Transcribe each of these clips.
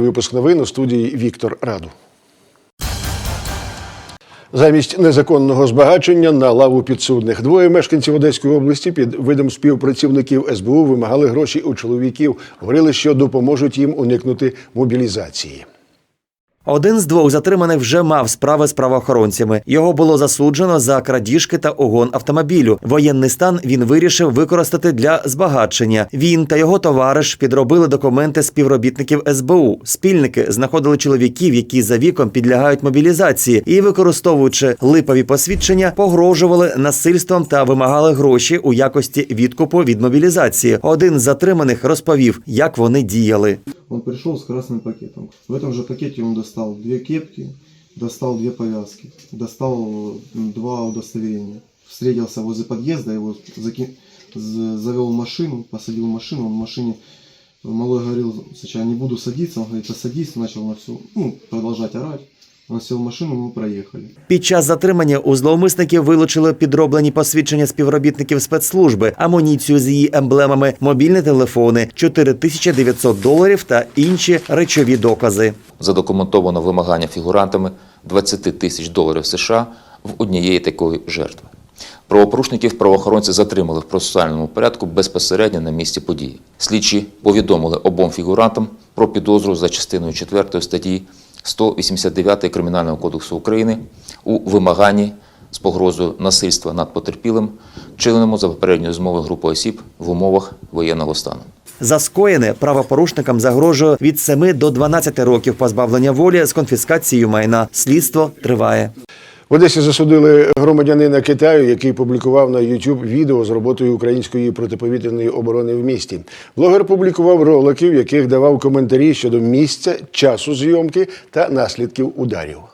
Випуск новин у студії Віктор Раду. Замість незаконного збагачення на лаву підсудних двоє мешканців Одеської області під видом співпрацівників СБУ вимагали гроші у чоловіків. Говорили, що допоможуть їм уникнути мобілізації. Один з двох затриманих вже мав справи з правоохоронцями. Його було засуджено за крадіжки та угон автомобілю. Воєнний стан він вирішив використати для збагачення. Він та його товариш підробили документи співробітників СБУ. Спільники знаходили чоловіків, які за віком підлягають мобілізації, і, використовуючи липові посвідчення, погрожували насильством та вимагали гроші у якості відкупу від мобілізації. Один з затриманих розповів, як вони діяли. Он пришел с красным пакетом. В этом же пакете он достал две кепки, достал две повязки, достал два удостоверения. Встретился возле подъезда, его заки... завел в машину, посадил в машину, он в машине малой говорил, сначала не буду садиться, он говорит, садись, начал на всю, ну, продолжать орать. Он сел в машину, мы проехали. Під час затримання у зловмисників вилучили підроблені посвідчення співробітників спецслужби, амуніцію з її емблемами, мобільні телефони, 4900 доларів та інші речові докази. задокументовано вимагання фігурантами 20 тисяч доларів США в однієї такої жертви. Правопорушників правоохоронці затримали в процесуальному порядку безпосередньо на місці події. Слідчі повідомили обом фігурантам про підозру за частиною 4 статті 189 Кримінального кодексу України у вимаганні з погрозою насильства над потерпілим, вчиненому за попередньою змовою групи осіб в умовах воєнного стану. За скоєне правопорушникам загрожує від 7 до 12 років позбавлення волі з конфіскацією майна. Слідство триває. В Одесі засудили громадянина Китаю, який публікував на YouTube відео з роботою української протиповітряної оборони в місті. Блогер публікував ролики, в яких давав коментарі щодо місця, часу зйомки та наслідків ударів.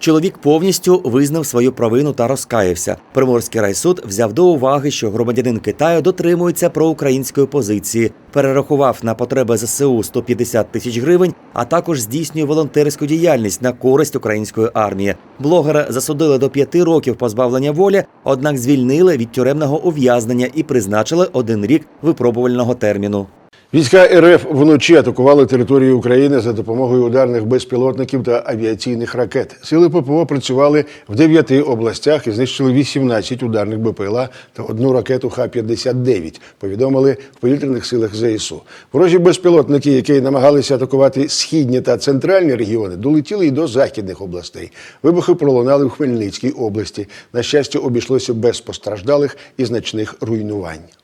Чоловік повністю визнав свою провину та розкаявся. Приморський райсуд взяв до уваги, що громадянин Китаю дотримується проукраїнської позиції, перерахував на потреби ЗСУ 150 тисяч гривень, а також здійснює волонтерську діяльність на користь української армії. Блогера засудили до п'яти років позбавлення волі, однак звільнили від тюремного ув'язнення і призначили один рік випробувального терміну. Війська РФ вночі атакували територію України за допомогою ударних безпілотників та авіаційних ракет. Сили ППО працювали в дев'яти областях і знищили 18 ударних БПЛА та одну ракету Х-59, повідомили в повітряних силах ЗСУ. Ворожі безпілотники, які намагалися атакувати східні та центральні регіони, долетіли і до західних областей. Вибухи пролунали в Хмельницькій області. На щастя, обійшлося без постраждалих і значних руйнувань.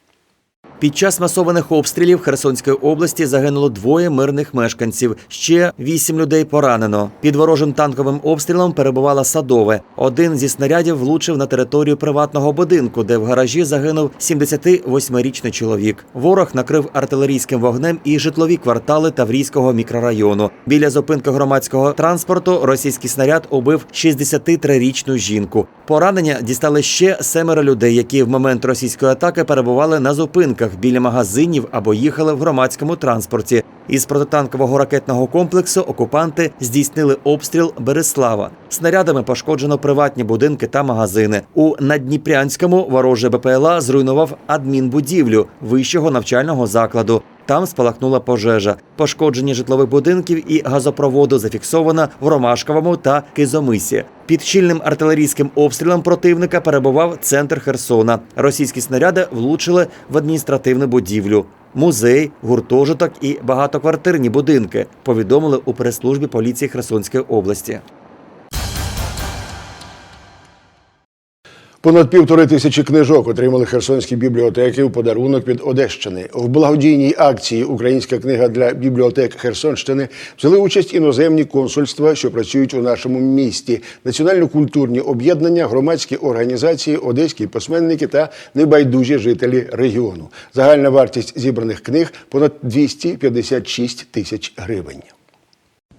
Під час масованих обстрілів Херсонської області загинуло двоє мирних мешканців. Ще вісім людей поранено. Під ворожим танковим обстрілом перебувала садове. Один зі снарядів влучив на територію приватного будинку, де в гаражі загинув 78-річний чоловік. Ворог накрив артилерійським вогнем і житлові квартали Таврійського мікрорайону. Біля зупинки громадського транспорту російський снаряд убив 63-річну жінку. Поранення дістали ще семеро людей, які в момент російської атаки перебували на зупинках біля магазинів або їхали в громадському транспорті. Із протитанкового ракетного комплексу окупанти здійснили обстріл Береслава. Снарядами пошкоджено приватні будинки та магазини. У Надніпрянському вороже БПЛА зруйнував адмінбудівлю вищого навчального закладу. Там спалахнула пожежа. Пошкодження житлових будинків і газопроводу зафіксовано в Ромашковому та Кизомисі. Під щільним артилерійським обстрілом противника перебував центр Херсона. Російські снаряди влучили в адміністративну будівлю. Музей, гуртожиток і багатоквартирні будинки повідомили у прес-службі поліції Херсонської області. Понад півтори тисячі книжок отримали херсонські бібліотеки у подарунок від Одещини. В благодійній акції Українська книга для бібліотек Херсонщини взяли участь іноземні консульства, що працюють у нашому місті, національно-культурні об'єднання, громадські організації, одеські письменники та небайдужі жителі регіону. Загальна вартість зібраних книг понад 256 тисяч гривень.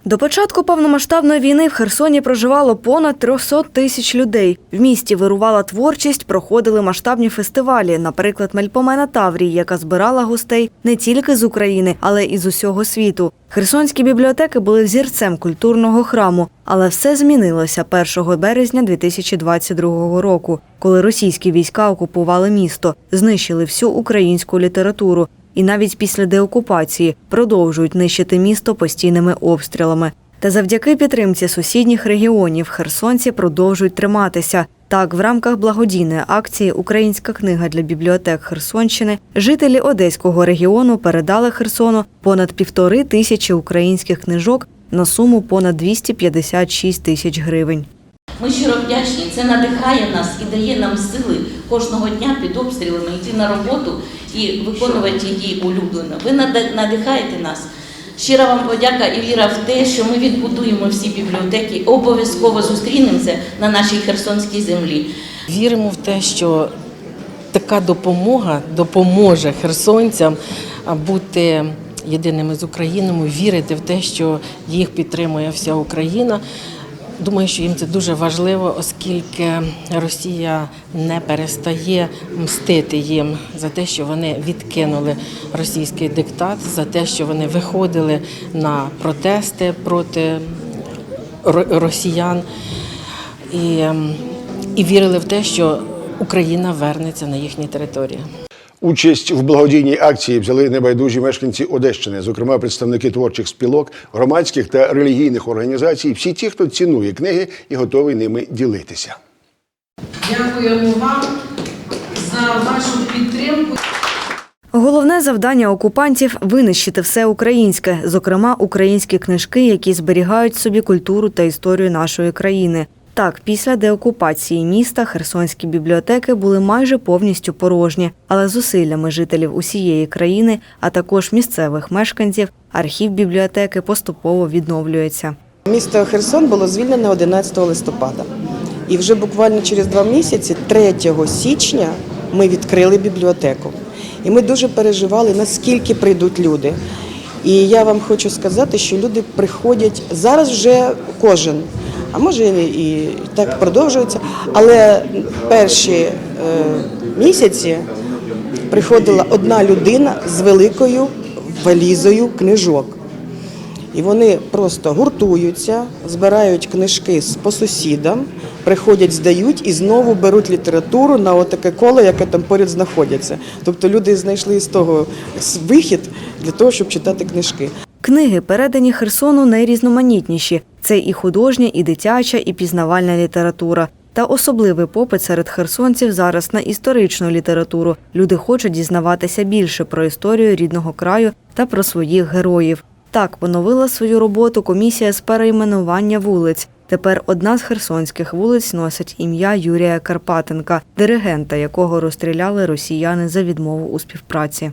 До початку повномасштабної війни в Херсоні проживало понад 300 тисяч людей. В місті вирувала творчість, проходили масштабні фестивалі, наприклад, Мельпомена Таврій, яка збирала гостей не тільки з України, але і з усього світу. Херсонські бібліотеки були взірцем культурного храму, але все змінилося 1 березня 2022 року, коли російські війська окупували місто, знищили всю українську літературу. І навіть після деокупації продовжують нищити місто постійними обстрілами. Та завдяки підтримці сусідніх регіонів херсонці продовжують триматися. Так, в рамках благодійної акції Українська книга для бібліотек Херсонщини жителі Одеського регіону передали Херсону понад півтори тисячі українських книжок на суму понад 256 тисяч гривень. Ми щиро вдячні. Це надихає нас і дає нам сили кожного дня під обстрілами йти на роботу і виконувати її улюблено. Ви надихаєте нас. Щира вам подяка і віра в те, що ми відбудуємо всі бібліотеки, обов'язково зустрінемося на нашій херсонській землі. Віримо в те, що така допомога допоможе херсонцям бути єдиними з Україною, вірити в те, що їх підтримує вся Україна. Думаю, що їм це дуже важливо, оскільки Росія не перестає мстити їм за те, що вони відкинули російський диктат, за те, що вони виходили на протести проти ро- росіян і, ем, і вірили в те, що Україна вернеться на їхні території. Участь в благодійній акції взяли небайдужі мешканці Одещини, зокрема представники творчих спілок, громадських та релігійних організацій, всі ті, хто цінує книги і готовий ними ділитися. Дякуємо вам за вашу підтримку. Головне завдання окупантів винищити все українське, зокрема українські книжки, які зберігають собі культуру та історію нашої країни. Так, після деокупації міста херсонські бібліотеки були майже повністю порожні, але зусиллями жителів усієї країни, а також місцевих мешканців, архів бібліотеки поступово відновлюється. Місто Херсон було звільнено 11 листопада. І вже буквально через два місяці, 3 січня, ми відкрили бібліотеку. І ми дуже переживали, наскільки прийдуть люди. І я вам хочу сказати, що люди приходять зараз вже кожен, а може і так продовжується. Але перші е, місяці приходила одна людина з великою валізою книжок. І вони просто гуртуються, збирають книжки по сусідам, приходять, здають і знову беруть літературу на отаке коло, яке там поряд знаходяться. Тобто люди знайшли з того вихід для того, щоб читати книжки. Книги, передані Херсону, найрізноманітніші. Це і художня, і дитяча, і пізнавальна література. Та особливий попит серед херсонців зараз на історичну літературу. Люди хочуть дізнаватися більше про історію рідного краю та про своїх героїв. Так поновила свою роботу комісія з перейменування вулиць. Тепер одна з херсонських вулиць носить ім'я Юрія Карпатенка, диригента якого розстріляли росіяни за відмову у співпраці.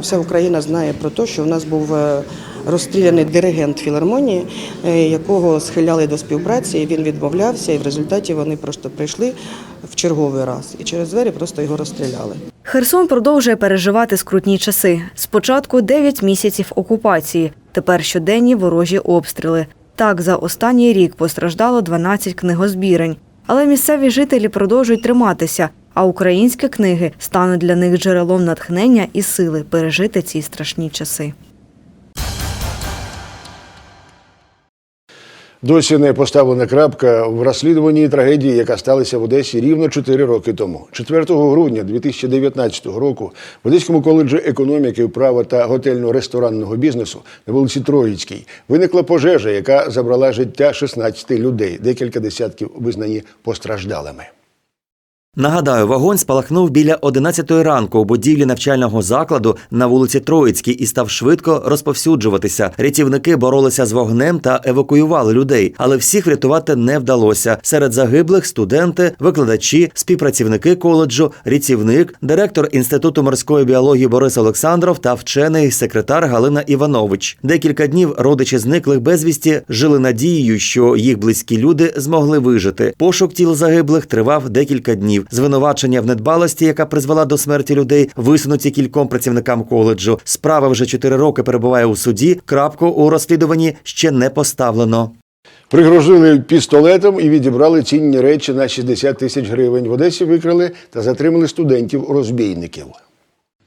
Вся Україна знає про те, що в нас був е, розстріляний диригент філармонії, е, якого схиляли до співпраці, і він відмовлявся, і в результаті вони просто прийшли в черговий раз і через двері просто його розстріляли. Херсон продовжує переживати скрутні часи. Спочатку 9 місяців окупації, тепер щоденні ворожі обстріли. Так, за останній рік постраждало 12 книгозбірень. Але місцеві жителі продовжують триматися, а українські книги стануть для них джерелом натхнення і сили пережити ці страшні часи. Досі не поставлена крапка в розслідуванні трагедії, яка сталася в Одесі рівно 4 роки тому. 4 грудня 2019 року в Одеському коледжі економіки, права та готельно-ресторанного бізнесу на вулиці Троїцькій виникла пожежа, яка забрала життя 16 людей. Декілька десятків визнані постраждалими. Нагадаю, вогонь спалахнув біля 11 ранку у будівлі навчального закладу на вулиці Троїцькій і став швидко розповсюджуватися. Рятівники боролися з вогнем та евакуювали людей, але всіх врятувати не вдалося. Серед загиблих студенти, викладачі, співпрацівники коледжу, рятівник, директор інституту морської біології Борис Олександров та вчений секретар Галина Іванович. Декілька днів родичі зниклих безвісті жили надією, що їх близькі люди змогли вижити. Пошук тіл загиблих тривав декілька днів. Звинувачення в недбалості, яка призвела до смерті людей, висунуті кільком працівникам коледжу. Справа вже чотири роки перебуває у суді. Крапку у розслідуванні ще не поставлено. Пригрозили пістолетом і відібрали цінні речі на 60 тисяч гривень. В Одесі викрали та затримали студентів-розбійників.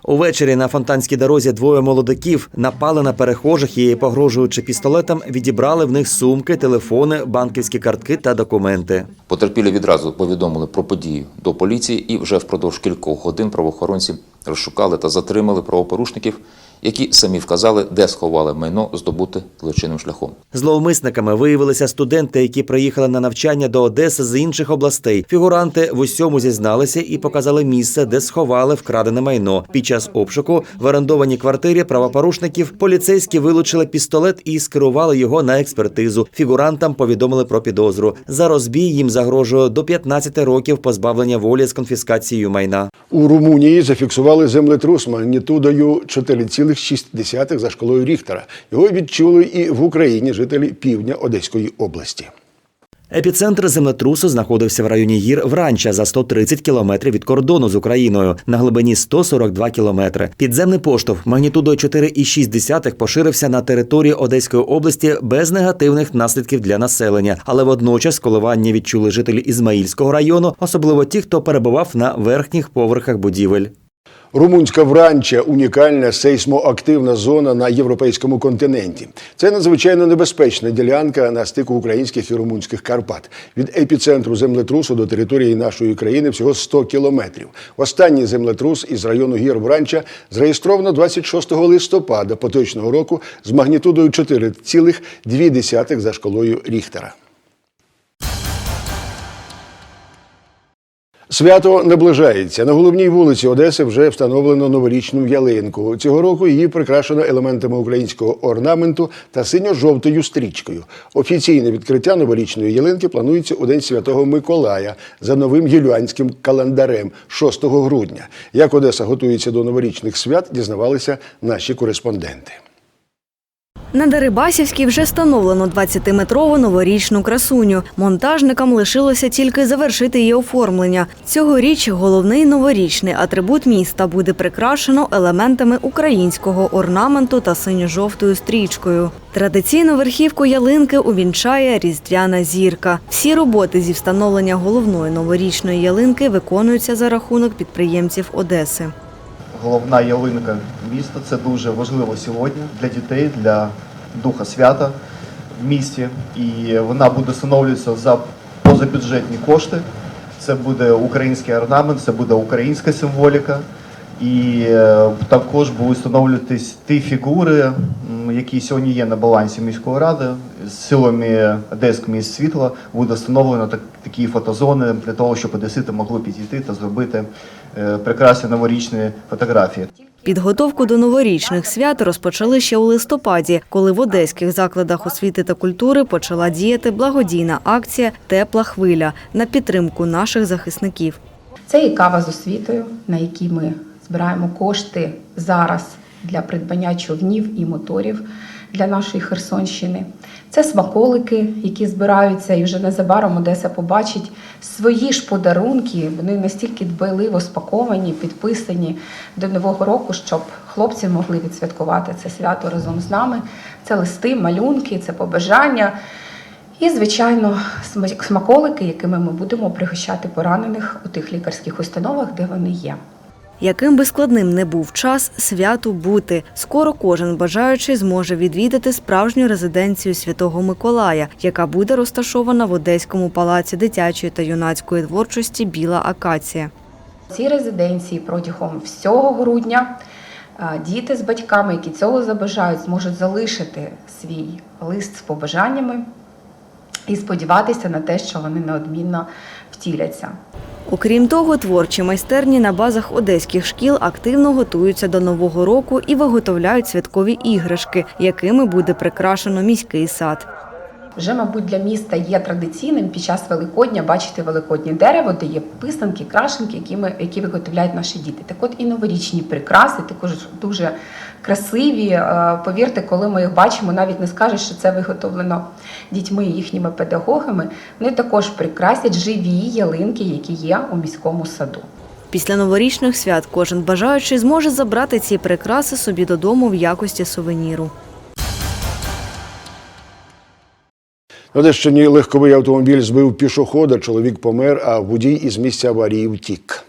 Увечері на фонтанській дорозі двоє молодиків напали на перехожих і, погрожуючи пістолетом, відібрали в них сумки, телефони, банківські картки та документи. Потерпілі відразу повідомили про подію до поліції і вже впродовж кількох годин правоохоронці розшукали та затримали правопорушників, які самі вказали, де сховали майно здобуте злочинним шляхом. Зловмисниками виявилися студенти, які приїхали на навчання до Одеси з інших областей. Фігуранти в усьому зізналися і показали місце, де сховали вкрадене майно. Під час обшуку в орендованій квартирі правопорушників поліцейські вилучили пістолет і скерували його на експертизу. Фігурантам повідомили про підозру. За розбій їм загрожує до 15 років позбавлення волі з конфіскацією майна. У Румунії зафіксували землетрус магнітудою 4,6 за шкалою Ріхтера. Його відчули і в Україні жителі півдня Одеської області. Епіцентр землетрусу знаходився в районі гір Вранча за 130 кілометрів від кордону з Україною на глибині 142 кілометри. Підземний поштовх магнітудою 4,6 поширився на території Одеської області без негативних наслідків для населення, але водночас коливання відчули жителі Ізмаїльського району, особливо ті, хто перебував на верхніх поверхах будівель. Румунська вранча унікальна сейсмоактивна зона на європейському континенті. Це надзвичайно небезпечна ділянка на стику українських і румунських Карпат. Від епіцентру землетрусу до території нашої країни всього 100 кілометрів. Останній землетрус із району гір Вранча зареєстровано 26 листопада поточного року з магнітудою 4,2 за шкалою Ріхтера. Свято наближається. На головній вулиці Одеси вже встановлено новорічну ялинку. Цього року її прикрашено елементами українського орнаменту та синьо-жовтою стрічкою. Офіційне відкриття новорічної ялинки планується у День Святого Миколая за новим юліанським календарем 6 грудня. Як Одеса готується до новорічних свят, дізнавалися наші кореспонденти. На Дерибасівській вже встановлено 20-метрову новорічну красуню. Монтажникам лишилося тільки завершити її оформлення. Цьогоріч головний новорічний атрибут міста буде прикрашено елементами українського орнаменту та синьо-жовтою стрічкою. Традиційну верхівку ялинки увінчає різдвяна зірка. Всі роботи зі встановлення головної новорічної ялинки виконуються за рахунок підприємців Одеси. Головна ялинка міста. Це дуже важливо сьогодні для дітей, для духа свята в місті. І вона буде встановлюватися за позабюджетні кошти. Це буде український орнамент, це буде українська символіка. І е, також будуть встановлюватись ті фігури, які сьогодні є на балансі міської ради. З силами Одеського міст світла буде встановлено так, такі фотозони для того, щоб одесити могли підійти та зробити прекрасні новорічні фотографії. Підготовку до новорічних свят розпочали ще у листопаді, коли в одеських закладах освіти та культури почала діяти благодійна акція Тепла хвиля на підтримку наших захисників. Це і кава з освітою, на якій ми збираємо кошти зараз для придбання човнів і моторів для нашої Херсонщини. Це смаколики, які збираються, і вже незабаром Одеса побачить свої ж подарунки. Вони настільки дбайливо спаковані, підписані до нового року, щоб хлопці могли відсвяткувати це свято разом з нами. Це листи, малюнки, це побажання. І, звичайно, сма- смаколики, якими ми будемо пригощати поранених у тих лікарських установах, де вони є. Яким би складним не був час святу бути, скоро кожен бажаючий зможе відвідати справжню резиденцію Святого Миколая, яка буде розташована в Одеському палаці дитячої та юнацької творчості Біла Акація. В цій резиденції протягом всього грудня діти з батьками, які цього забажають, зможуть залишити свій лист з побажаннями і сподіватися на те, що вони неодмінно втіляться. Окрім того, творчі майстерні на базах одеських шкіл активно готуються до нового року і виготовляють святкові іграшки, якими буде прикрашено міський сад. Вже, мабуть, для міста є традиційним під час Великодня бачити великоднє дерево, де є писанки, крашенки, які, ми, які виготовляють наші діти. Так от і новорічні прикраси, також дуже красиві. Е, Повірте, коли ми їх бачимо, навіть не скажеш, що це виготовлено дітьми і їхніми педагогами. Вони також прикрасять живі ялинки, які є у міському саду. Після новорічних свят кожен бажаючий зможе забрати ці прикраси собі додому в якості сувеніру. На Одещині легковий автомобіль збив пішохода. Чоловік помер, а водій із місця аварії втік.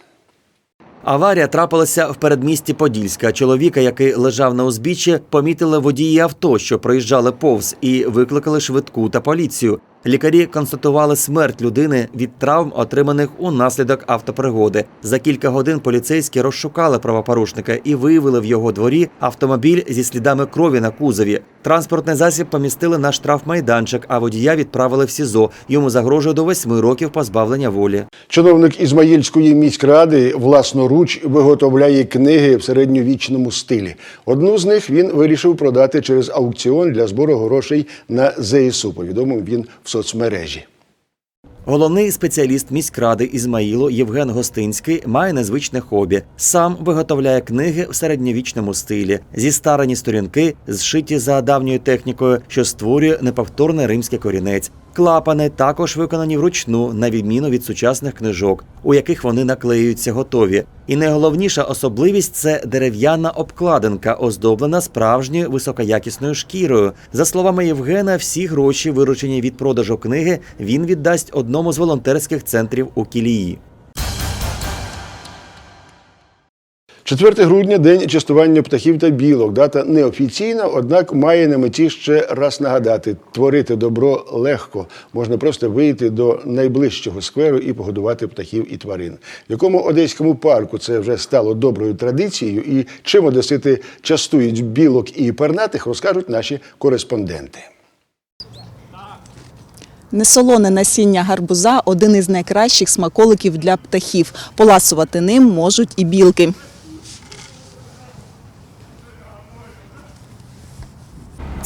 Аварія трапилася в передмісті Подільська. Чоловіка, який лежав на узбіччі, помітили водії авто, що проїжджали повз, і викликали швидку та поліцію. Лікарі констатували смерть людини від травм, отриманих унаслідок автопригоди. За кілька годин поліцейські розшукали правопорушника і виявили в його дворі автомобіль зі слідами крові на кузові. Транспортний засіб помістили на штрафмайданчик, а водія відправили в СІЗО. Йому загрожує до восьми років позбавлення волі. Чиновник Ізмаїльської міськради власноруч виготовляє книги в середньовічному стилі. Одну з них він вирішив продати через аукціон для збору грошей на ЗСУ. Повідомив він в соцмережі. Головний спеціаліст міськради Ізмаїло Євген Гостинський має незвичне хобі. Сам виготовляє книги в середньовічному стилі, зістарені сторінки, зшиті за давньою технікою, що створює неповторний римський корінець. Клапани також виконані вручну, на відміну від сучасних книжок, у яких вони наклеюються готові. І найголовніша особливість це дерев'яна обкладинка, оздоблена справжньою високоякісною шкірою. За словами Євгена, всі гроші, виручені від продажу книги, він віддасть одному з волонтерських центрів у Кілії. 4 грудня день частування птахів та білок. Дата неофіційна, однак має на меті ще раз нагадати: творити добро легко. Можна просто вийти до найближчого скверу і погодувати птахів і тварин. В якому одеському парку це вже стало доброю традицією, і чим одесити частують білок і пернатих, розкажуть наші кореспонденти. Несолоне насіння гарбуза один із найкращих смаколиків для птахів. Поласувати ним можуть і білки.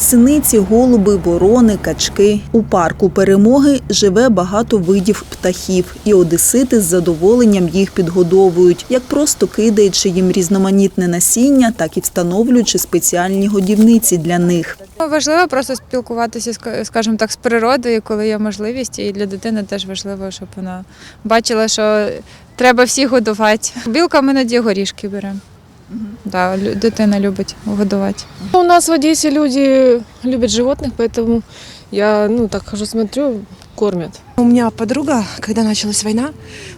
Синиці, голуби, ворони, качки. У парку перемоги живе багато видів птахів, і одесити з задоволенням їх підгодовують, як просто кидаючи їм різноманітне насіння, так і встановлюючи спеціальні годівниці для них. Важливо просто спілкуватися, ска- скажімо так, з природою, коли є можливість, і для дитини теж важливо, щоб вона бачила, що треба всіх годувати. Білка ми іноді горішки беремо. Да, лю- дитина любить годувати. У нас в Одессе люди любят животных, поэтому я, ну, так хожу, смотрю, кормят. У меня подруга, когда началась война,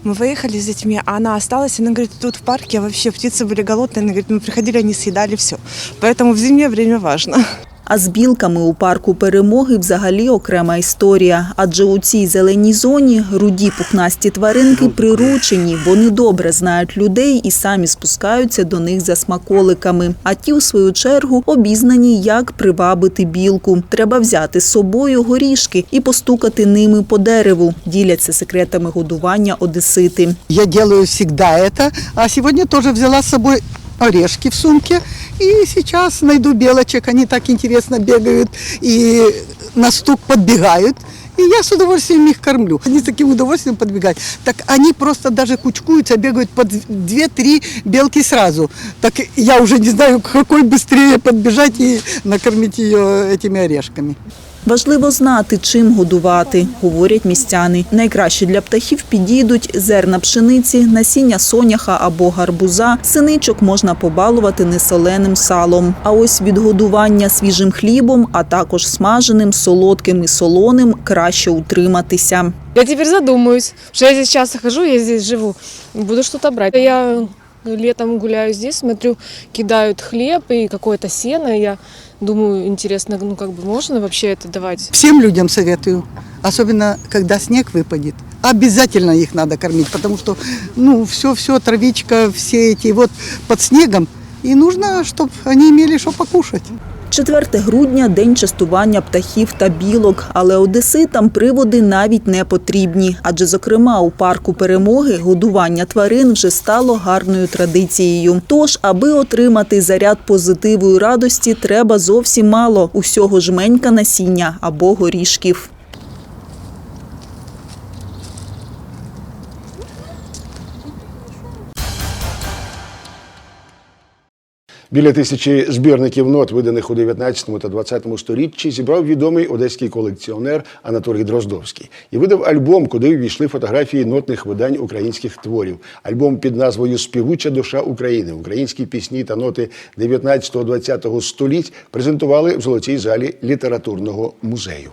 мы выехали с детьми, а она осталась, она говорит, тут в парке вообще птицы были голодные, она говорит, мы приходили, они съедали все. Поэтому в зимнее время важно. А з білками у парку перемоги взагалі окрема історія. Адже у цій зеленій зоні руді пухнасті тваринки приручені. Вони добре знають людей і самі спускаються до них за смаколиками. А ті, у свою чергу, обізнані, як привабити білку. Треба взяти з собою горішки і постукати ними по дереву. Діляться секретами годування одесити. Я делаю всегда это, а сегодня тоже взяла с собой орешки в сумке. И сейчас найду белочек, они так интересно бегают и на стук подбегают. И я с удовольствием их кормлю. Они с таким удовольствием подбегают. Так они просто даже кучкуются, бегают по 2-3 белки сразу. Так я уже не знаю, какой быстрее подбежать и накормить ее этими орешками. Важливо знати, чим годувати, говорять містяни. Найкраще для птахів підійдуть зерна пшениці, насіння соняха або гарбуза. Синичок можна побалувати несоленим салом. А ось від годування свіжим хлібом, а також смаженим, солодким і солоним краще утриматися. Я теперь задумаюсь, что я здесь часто хожу, я здесь живу, буду что-то брать. Я летом гуляю здесь, смотрю, кидают хлеб и какое-то сено, я думаю, интересно, ну как бы можно вообще это давать? Всем людям советую, особенно когда снег выпадет. Обязательно их надо кормить, потому что, ну, все-все, травичка, все эти вот под снегом. И нужно, чтобы они имели что покушать. 4 грудня день частування птахів та білок, але одеситам приводи навіть не потрібні. Адже, зокрема, у парку перемоги годування тварин вже стало гарною традицією. Тож, аби отримати заряд позитиву і радості, треба зовсім мало усього жменька насіння або горішків. Біля тисячі збірників нот, виданих у 19 та 20 сторіччі, зібрав відомий одеський колекціонер Анатолій Дроздовський і видав альбом, куди ввійшли фотографії нотних видань українських творів. Альбом під назвою Співуча душа України. Українські пісні та ноти 19-20 століть презентували в золотій залі літературного музею.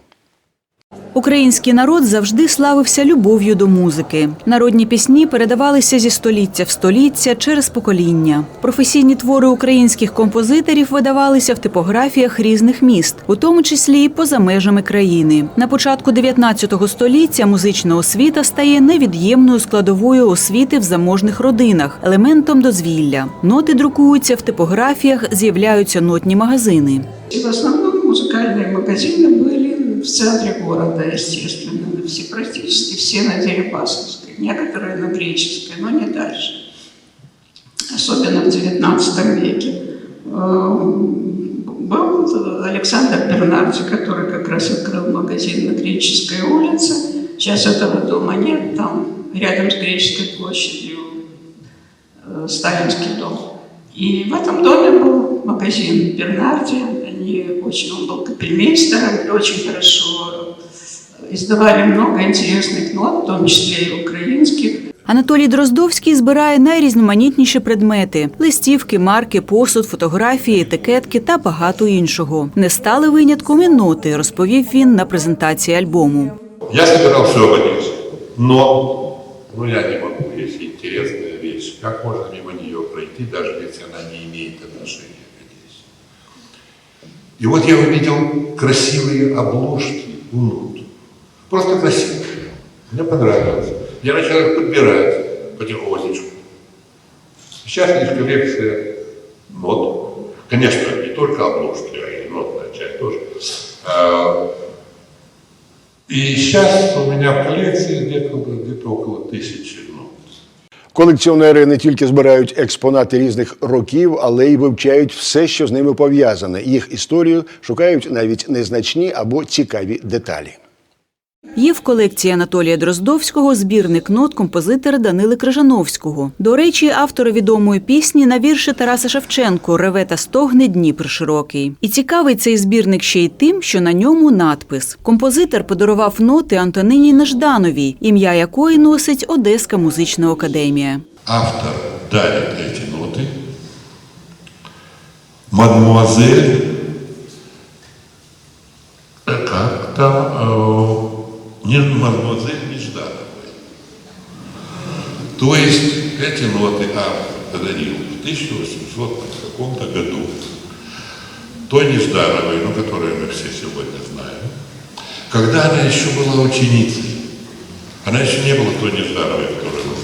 Український народ завжди славився любов'ю до музики. Народні пісні передавалися зі століття в століття через покоління. Професійні твори українських композиторів видавалися в типографіях різних міст, у тому числі і поза межами країни. На початку 19 століття музична освіта стає невід'ємною складовою освіти в заможних родинах, елементом дозвілля. Ноти друкуються в типографіях, з'являються нотні магазини. И в основном музыкальные магазины были в центре города, естественно. Все, практически все на Дерибасовской, некоторые на Греческой, но не дальше. Особенно в XIX веке. Э, Был Александр Бернарди, который как раз открыл магазин на Греческой улице. Сейчас этого дома нет, там рядом с Греческой площадью э, Сталинский дом. И в этом доме был магазин Бернарди. Они очень, он был капельмейстером и очень хорошо издавали много интересных нот, в том числе и украинских. Анатолій Дроздовський збирає найрізноманітніші предмети: листівки, марки, посуд, фотографії, етикетки та багато іншого. Не стали винятком і ноти, розповів він на презентації альбому. Я собирал все в Одессе, но ну, я не могу, если интересная вещь, как можно мимо нее пройти, даже если она И вот я увидел красивые обложки у нот. Просто красивые. Мне понравилось. Я начал их подбирать потихонечку. Сейчас есть коллекция нот. Конечно, не только обложки, а и нотная часть тоже. А, И сейчас у меня в коллекции где-то где около тысячи нот. Колекціонери не тільки збирають експонати різних років, але й вивчають все, що з ними пов'язане. Їх історію шукають навіть незначні або цікаві деталі. Є в колекції Анатолія Дроздовського збірник нот композитора Данили Крижановського. До речі, автора відомої пісні на вірші Тараса Шевченко Реве та стогне Дніпр широкий. І цікавий цей збірник ще й тим, що на ньому надпис. Композитор подарував ноти Антонині Неждановій, ім'я якої носить Одеська музична академія. Автор дарит эти ноты. Мадмуазель, э, как там, Не мадмуазель Неждановой. То есть эти ноты автор подарил в 1800 каком-то году той Неждановой, ну, которую мы все сегодня знаем, когда она еще была ученицей. Она еще не была той Неждановой, которую мы.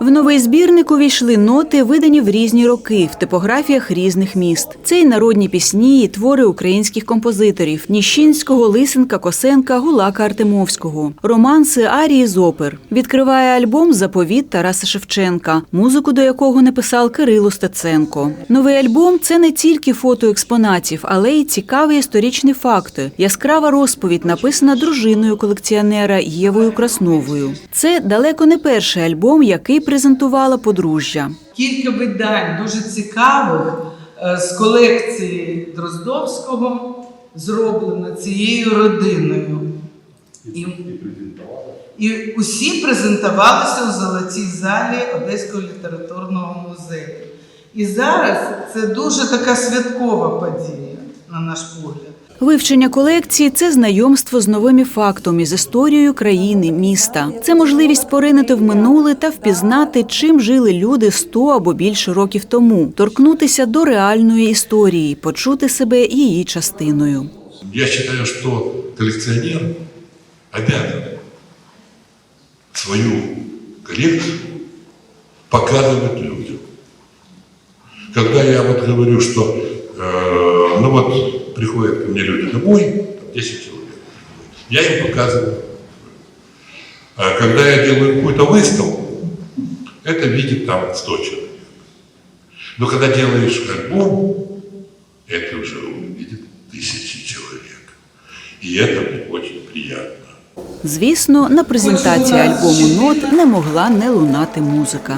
В новий збірник увійшли ноти, видані в різні роки в типографіях різних міст. Це й народні пісні, і твори українських композиторів Ніщинського, Лисенка, Косенка, Гулака Артемовського, романси, арії з опер. Відкриває альбом Заповіт Тараса Шевченка, музику до якого написав Кирило Стеценко. Новий альбом це не тільки фото експонатів, але й цікаві історичні факти. Яскрава розповідь написана дружиною колекціонера Євою Красновою. Це далеко не перший альбом, який презентувала подружжя. Кілька видань дуже цікавих е, з колекції Дроздовського зроблено цією родиною. І, і усі презентувалися у золотій залі Одеського літературного музею. І зараз це дуже така святкова подія, на наш погляд. Вивчення колекції це знайомство з новими фактами, з історією країни, міста. Це можливість поринути в минуле та впізнати, чим жили люди 100 або більше років тому, торкнутися до реальної історії, почути себе її частиною. Я считаю, что коллекционер обязан свою коллекцию показывать людям. Когда я вот говорю, что э, ну вот приходят ко мне люди домой, там 10 человек, я им показываю. А когда я делаю какую-то выставку, это видит там 100 человек. Но когда делаешь альбом, это уже увидит тысячи человек. И это мне очень приятно. Звісно, на презентації альбому нот не могла не лунати музика.